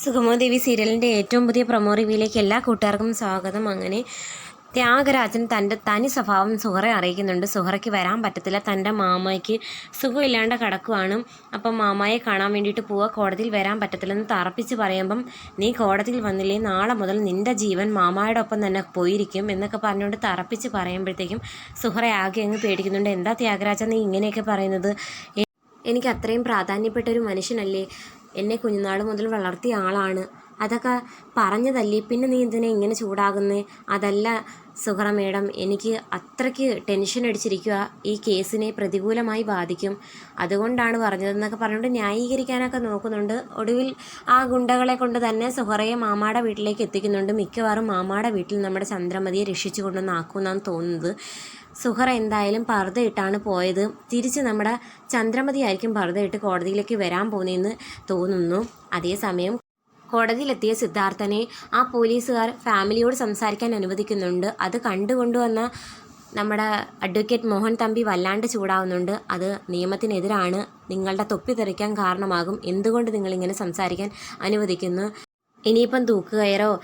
സുഗമോദേവി സീരിയലിന്റെ ഏറ്റവും പുതിയ പ്രൊമോ റിവ്യൂയിലേക്ക് എല്ലാ കൂട്ടുകാർക്കും സ്വാഗതം. അങ്ങനെ ത്യാഗരാജൻ തന്റെ തനി സ്വഭാവം സുഹറെ അറിയിക്കുന്നുണ്ട്. സുഹറയ്ക്ക് വരാൻ പറ്റത്തില്ല. തന്റെ മാമയ്ക്ക് സുഖമില്ലാണ്ട് കിടക്കുവാണ്. അപ്പം മാമായെ കാണാൻ വേണ്ടിയിട്ട് പോവുക കോടതിയിൽ വരാൻ പറ്റത്തില്ലെന്ന് തറപ്പിച്ച് പറയുമ്പം നീ കോടതിയിൽ വന്നില്ലേ? നാളെ മുതൽ നിന്റെ ജീവൻ മാമായുടെ ഒപ്പം തന്നെ പോയിരിക്കും എന്നൊക്കെ പറഞ്ഞുകൊണ്ട് തറപ്പിച്ച് പറയുമ്പോഴത്തേക്കും സുഹറെ ആകെ അങ്ങ് പേടിക്കുന്നുണ്ട്. എന്താ ത്യാഗരാജൻ നീ ഇങ്ങനെയൊക്കെ പറയുന്നത്? എനിക്ക് അത്രയും പ്രാധാന്യപ്പെട്ട ഒരു മനുഷ്യനല്ലേ? എന്നെ കുഞ്ഞുനാൾ മുതൽ വളർത്തിയ ആളാണ്. അതൊക്കെ പറഞ്ഞതല്ലേ? പിന്നെ നീ എന്തിനാ ഇങ്ങനെ ചൂടാകുന്നേ? അതല്ല സുഹറ മേഡം എനിക്ക് അത്രയ്ക്ക് ടെൻഷൻ അടിച്ചിരിക്കുക ഈ കേസിനെ പ്രതികൂലമായി ബാധിക്കും. അതുകൊണ്ടാണ് പറഞ്ഞതെന്നൊക്കെ പറഞ്ഞുകൊണ്ട് ന്യായീകരിക്കാനൊക്കെ നോക്കുന്നുണ്ട്. ഒടുവിൽ ആ ഗുണ്ടകളെ കൊണ്ട് തന്നെ സുഹറയെ മാമാടെ വീട്ടിലേക്ക് എത്തിക്കുന്നുണ്ട്. മിക്കവാറും മാമാടെ വീട്ടിൽ നമ്മുടെ ചന്ദ്രമതിയെ രക്ഷിച്ചു കൊണ്ടുവന്ന് ആക്കുമെന്നാണ് തോന്നുന്നത്. സുഹറ എന്തായാലും പർദ്ദയിട്ടാണ് പോയത്. തിരിച്ച് നമ്മുടെ ചന്ദ്രമതി ആയിരിക്കും പർദ്ദയിട്ട് കോടതിയിലേക്ക് വരാൻ പോകുന്നതെന്ന് തോന്നുന്നു. അതേസമയം കോടതിയിലെത്തിയ സിദ്ധാർത്ഥനെ ആ പോലീസുകാർ ഫാമിലിയോട് സംസാരിക്കാൻ അനുവദിക്കുന്നുണ്ട്. അത് കണ്ടുകൊണ്ടുവന്ന നമ്മുടെ അഡ്വക്കേറ്റ് മോഹൻ തമ്പി വല്ലാണ്ട് ചൂടാവുന്നുണ്ട്. അത് നിയമത്തിനെതിരാണ്. നിങ്ങളുടെ തൊപ്പി തെറിക്കാൻ കാരണമാകും. എന്തുകൊണ്ട് നിങ്ങളിങ്ങനെ സംസാരിക്കാൻ അനുവദിക്കുന്നു? ഇനിയിപ്പം തൂക്കുകയറോ?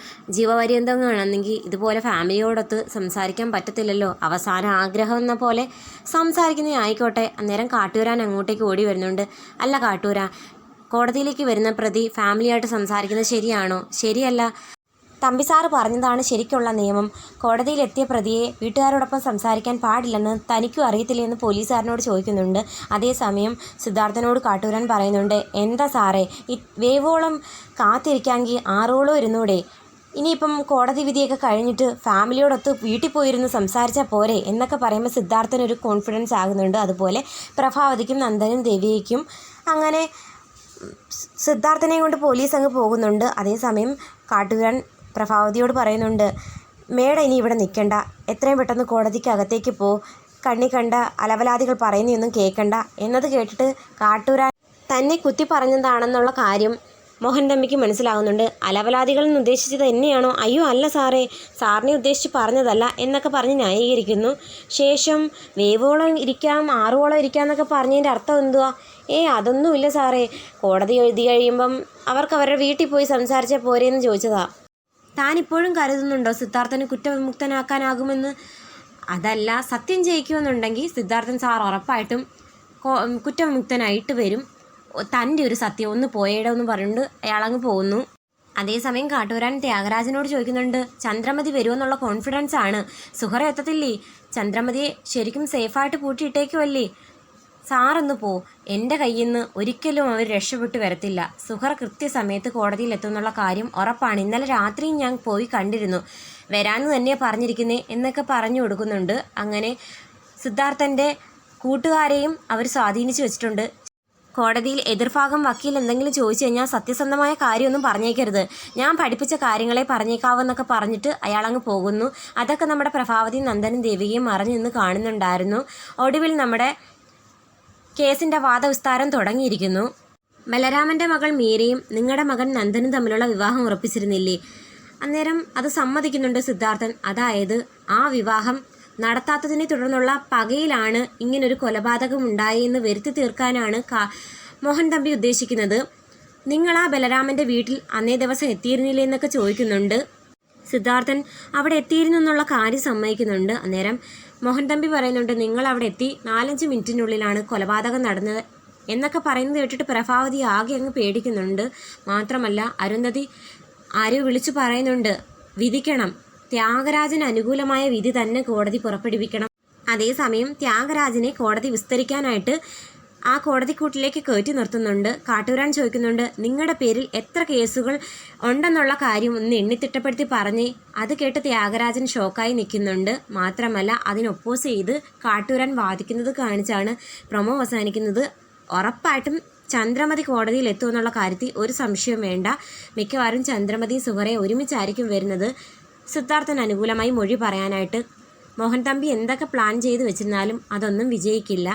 കാണുന്നെങ്കിൽ ഇതുപോലെ ഫാമിലിയോടൊത്ത് സംസാരിക്കാൻ പറ്റത്തില്ലല്ലോ. അവസാന ആഗ്രഹം എന്ന പോലെ സംസാരിക്കുന്നേ ആയിക്കോട്ടെ അന്നേരം കാട്ടൂരാൻ അങ്ങോട്ടേക്ക് ഓടി വരുന്നുണ്ട്. അല്ല കാട്ടൂരാ കോടതിയിലേക്ക് വരുന്ന പ്രതി ഫാമിലിയായിട്ട് സംസാരിക്കുന്നത് ശരിയാണോ? ശരിയല്ല. തമ്പി പറഞ്ഞതാണ് ശരിക്കുള്ള നിയമം. കോടതിയിലെത്തിയ പ്രതിയെ വീട്ടുകാരോടൊപ്പം സംസാരിക്കാൻ പാടില്ലെന്ന് തനിക്കും അറിയത്തില്ലെന്ന് പോലീസുകാരനോട് ചോദിക്കുന്നുണ്ട്. അതേസമയം സിദ്ധാർത്ഥനോട് കാട്ടൂരാൻ പറയുന്നുണ്ട് എന്താ സാറേ ഈ വേവോളം കാത്തിരിക്കാമെങ്കിൽ ആറോളം ഇരുന്നൂടെ. ഇനിയിപ്പം കോടതി വിധിയൊക്കെ കഴിഞ്ഞിട്ട് ഫാമിലിയോടൊത്ത് വീട്ടിൽ പോയിരുന്ന് സംസാരിച്ചാൽ പോരെ എന്നൊക്കെ പറയുമ്പോൾ സിദ്ധാർത്ഥനൊരു കോൺഫിഡൻസ് ആകുന്നുണ്ട്. അതുപോലെ പ്രഭാവതിക്കും നന്ദനും ദേവിയയ്ക്കും അങ്ങനെ സിദ്ധാർത്ഥനെ കൊണ്ട് പോലീസ് അങ്ങ് പോകുന്നുണ്ട്. അതേസമയം കാട്ടുകാരൻ പ്രഭാവതിയോട് പറയുന്നുണ്ട് മേട ഇനി ഇവിടെ നിൽക്കണ്ട. എത്രയും പെട്ടെന്ന് കോടതിക്ക് അകത്തേക്ക് പോ. കണ്ണി കണ്ട അലവലാദികൾ പറയുന്നൊന്നും കേൾക്കണ്ട. എന്നത് കേട്ടിട്ട് കാട്ടൂരാൻ തന്നെ കുത്തി പറഞ്ഞതാണെന്നുള്ള കാര്യം മോഹൻ തമ്പിക്ക് മനസ്സിലാകുന്നുണ്ട് അലവലാദികൾ എന്ന് ഉദ്ദേശിച്ചത് എന്നെയാണോ അയ്യോ അല്ല സാറേ. സാറിനെ ഉദ്ദേശിച്ച് പറഞ്ഞതല്ല എന്നൊക്കെ പറഞ്ഞ് ന്യായീകരിക്കുന്നു. ശേഷം വേവോളം ഇരിക്കാം ആറുവോളം ഇരിക്കാം എന്നൊക്കെ പറഞ്ഞതിന്റെ അർത്ഥം എന്തുവാ? ഏ അതൊന്നുമില്ല സാറേ. കോടതി എഴുതി കഴിയുമ്പം അവർക്ക് അവരുടെ വീട്ടിൽ പോയി സംസാരിച്ചാൽ പോരെയെന്ന് ചോദിച്ചതാ. താൻ ഇപ്പോഴും കരുതുന്നുണ്ടോ സിദ്ധാർത്ഥന് കുറ്റവിമുക്തനാക്കാനാകുമെന്ന്? അതല്ല സത്യം ജയിക്കുമെന്നുണ്ടെങ്കിൽ സിദ്ധാർത്ഥൻ സാർ ഉറപ്പായിട്ടും കുറ്റവിമുക്തനായിട്ട് വരും. തന്റെ ഒരു സത്യം ഒന്ന് പോയേടെ എന്ന് പറഞ്ഞുകൊണ്ട് അയാളങ്ങ് പോകുന്നു. അതേസമയം കാട്ടൂരാൻ ത്യാഗരാജനോട് ചോദിക്കുന്നുണ്ട് ചന്ദ്രമതി വരുമെന്നുള്ള കോൺഫിഡൻസ് ആണ്. സുഹറ എത്തത്തില്ലേ? ചന്ദ്രമതിയെ ശരിക്കും സേഫായിട്ട് പൂട്ടിയിട്ടേക്കുമല്ലേ സാറൊന്ന് പോ. എന്റെ കയ്യിൽ നിന്ന് ഒരിക്കലും അവർ രക്ഷപ്പെട്ടു വരത്തില്ല. സുഹർ കൃത്യസമയത്ത് കോടതിയിൽ എത്തുന്നുള്ള കാര്യം ഉറപ്പാണ്. ഇന്നലെ രാത്രിയും ഞാൻ പോയി കണ്ടിരുന്നു. വരാമെന്ന് തന്നെയാണ് പറഞ്ഞിരിക്കുന്നേ എന്നൊക്കെ പറഞ്ഞു കൊടുക്കുന്നുണ്ട്. അങ്ങനെ സിദ്ധാർത്ഥന്റെ കൂട്ടുകാരെയും അവർ സ്വാധീനിച്ചു വെച്ചിട്ടുണ്ട്. കോടതിയിൽ എതിർഭാഗം വക്കീൽ എന്തെങ്കിലും ചോദിച്ചു കഴിഞ്ഞാൽ സത്യസന്ധമായ കാര്യമൊന്നും പറഞ്ഞേക്കരുത്. ഞാൻ പഠിപ്പിച്ച കാര്യങ്ങളെ പറഞ്ഞേക്കാവെന്നൊക്കെ പറഞ്ഞിട്ട് അയാളങ്ങ് പോകുന്നു. അതൊക്കെ നമ്മുടെ പ്രഭാവതി നന്ദനും ദേവികയും മറിഞ്ഞു നിന്ന് കാണുന്നുണ്ടായിരുന്നു. ഒടുവിൽ നമ്മുടെ കേസിന്റെ വാദവിസ്താരം തുടങ്ങിയിരിക്കുന്നു. ബലരാമന്റെ മകൾ മീരയും നിങ്ങളുടെ മകൻ നന്ദനും തമ്മിലുള്ള വിവാഹം ഉറപ്പിച്ചിരുന്നില്ലേ? അന്നേരം അത് സമ്മതിക്കുന്നുണ്ട് സിദ്ധാർത്ഥൻ. അതായത് ആ വിവാഹം നടത്താത്തതിനെ തുടർന്നുള്ള പകയിലാണ് ഇങ്ങനൊരു കൊലപാതകം ഉണ്ടായെന്ന് വരുത്തി തീർക്കാനാണ് കാ- മോഹൻ തമ്പി ഉദ്ദേശിക്കുന്നത്. നിങ്ങൾ ആ ബലരാമന്റെ വീട്ടിൽ അന്നേ ദിവസം എത്തിയിരുന്നില്ലേ എന്നൊക്കെ ചോദിക്കുന്നുണ്ട്. സിദ്ധാർത്ഥൻ അവിടെ എത്തിയിരുന്നു എന്നുള്ള കാര്യം സമ്മതിക്കുന്നുണ്ട്. അന്നേരം മോഹൻ തമ്പി പറയുന്നുണ്ട് നിങ്ങൾ അവിടെ എത്തി നാലഞ്ച് മിനിറ്റിനുള്ളിലാണ് കൊലപാതകം നടന്നത് എന്നൊക്കെ പറയുന്നത് കേട്ടിട്ട് പ്രഭാവതി ആകെ അങ്ങ് പേടിക്കുന്നുണ്ട്. മാത്രമല്ല അരുന്ധതി ആരോ വിളിച്ചു പറയുന്നുണ്ട് വിധിക്കണം. ത്യാഗരാജന് അനുകൂലമായ വിധി തന്നെ കോടതി പുറപ്പെടുവിക്കണം. അതേസമയം ത്യാഗരാജനെ കോടതി വിസ്തരിക്കാനായിട്ട് ആ കോടതിക്കൂട്ടിലേക്ക് കയറ്റി നിർത്തുന്നുണ്ട്. കാട്ടൂരാൻ ചോദിക്കുന്നുണ്ട് നിങ്ങളുടെ പേരിൽ എത്ര കേസുകൾ ഉണ്ടെന്നുള്ള കാര്യം ഒന്ന് എണ്ണിത്തിട്ടപ്പെടുത്തി പറഞ്ഞ് അത് കേട്ട് ത്യാഗരാജൻ ഷോക്കായി നിൽക്കുന്നുണ്ട്. മാത്രമല്ല അതിനൊപ്പോസ് ചെയ്ത് കാട്ടൂരാൻ വാദിക്കുന്നത് കാണിച്ചാണ് പ്രമോ അവസാനിക്കുന്നത്. ഉറപ്പായിട്ടും ചന്ദ്രമതി കോടതിയിൽ എത്തുമെന്നുള്ള കാര്യത്തിൽ ഒരു സംശയവും വേണ്ട. മിക്കവാറും ചന്ദ്രമതി സുഹറെ ഒരുമിച്ചായിരിക്കും വരുന്നത്. സിദ്ധാർത്ഥന് അനുകൂലമായി മൊഴി പറയാനായിട്ട്. മോഹൻ തമ്പി എന്തൊക്കെ പ്ലാൻ ചെയ്ത് വെച്ചിരുന്നാലും അതൊന്നും വിജയിക്കില്ല.